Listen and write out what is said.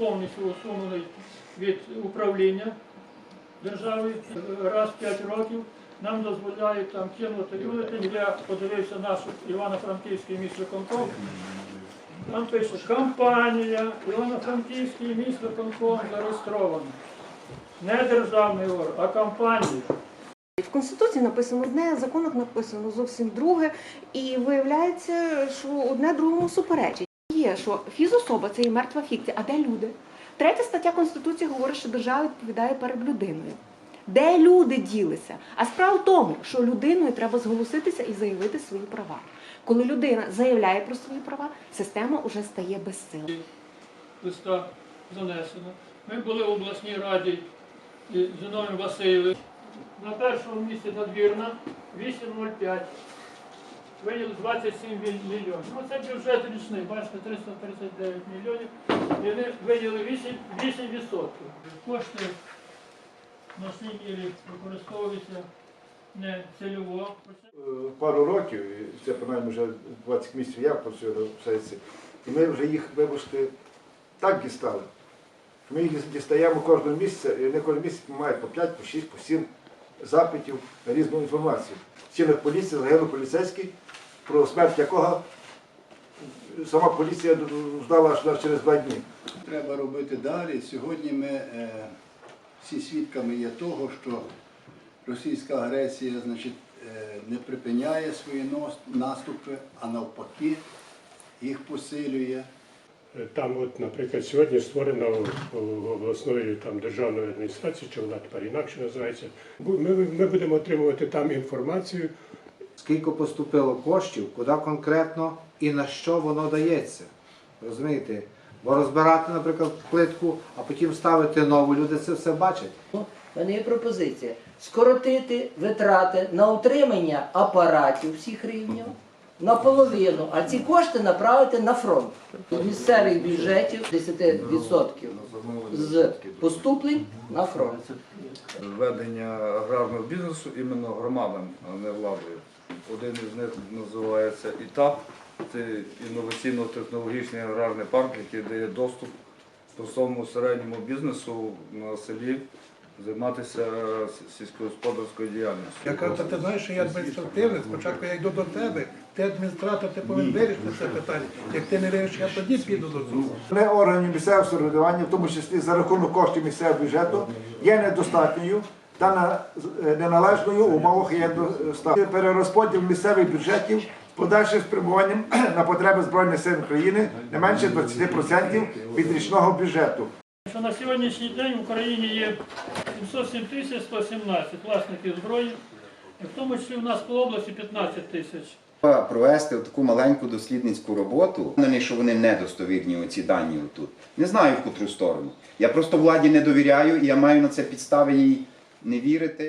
повністю усунений від управління держави раз в 5 років. Нам дозволяють там кинути бюлетень. Я подивився наш Івано-Франківський міськвиконком. Там пише, компанія Івано-Франківський міськвиконком зареєстрована. Не державний орган, а компанія. В Конституції написано одне, в законах написано зовсім друге, і виявляється, що одне другому суперечить. Є, що фізособа це і мертва фікція, а де люди? Третя стаття Конституції говорить, що держава відповідає перед людиною. Де люди ділися? А справа в тому, що людиною треба зголоситися і заявити свої права. Коли людина заявляє про свої права, система вже стає безсилою. листа занесено. Ми були в обласній раді з Зіновим Васильовим. На першому місці надвірна 8,05. Виділи 27 мільйонів. Ну це бюджет річний, бачите, 339 мільйонів. І вони виділили 8, 8 відсотків. Кошти в мірі використовуються не цільово. Е, пару років, це принаймні вже 20 місяців я працюю в сесії, і ми вже їх, вибачте, так дістали. Ми їх дістаємо кожного місяця, і вони кожен місяць мають по 5, по 6, по 7 запитів на різну інформацію. Цілих поліції, загинув поліцейський, про смерть якого сама поліція знала аж через два дні. Треба робити далі. Сьогодні ми е, всі свідками є того, що російська агресія значить, е, не припиняє свої наступи, а навпаки їх посилює. Там, от, наприклад, сьогодні у обласною там, державною адміністрацією, чи вона тепер інакше називається. Ми, ми будемо отримувати там інформацію. Скільки поступило коштів, куди конкретно і на що воно дається. Розумієте? Бо розбирати, наприклад, плитку, а потім ставити нову, люди це все бачать. В мене є пропозиція скоротити витрати на утримання апаратів всіх рівнів наполовину, а ці кошти направити на фронт. З місцевих бюджетів 10% з поступлень на фронт. ведення аграрного бізнесу іменно громадам, а не владою. Один із них називається ІТАП, це інноваційно-технологічний аграрний парк, який дає доступ простому середньому бізнесу на селі займатися сільськогосподарською діяльністю. Я кажу, ти знаєш, що я адміністративний, спочатку я йду до тебе, ти адміністратор, ти повинен вирішити це питання. Як ти не вирішиш, я тоді піду до суду. Не органів місцевого самоврядування, в тому числі за рахунок коштів місцевого бюджету, є недостатньою та на- е, неналежною умовах воєнного стану. Перерозподіл місцевих бюджетів з подальшим спрямуванням на потреби Збройних сил України не менше 20% від річного бюджету. Що на сьогоднішній день в Україні є 707 тисяч 117 власників зброї, в тому числі в нас по області 15 тисяч. Провести таку маленьку дослідницьку роботу. Що вони недостовірні ці дані тут. Не знаю в котру сторону. Я просто владі не довіряю і я маю на це підстави їй не вірити.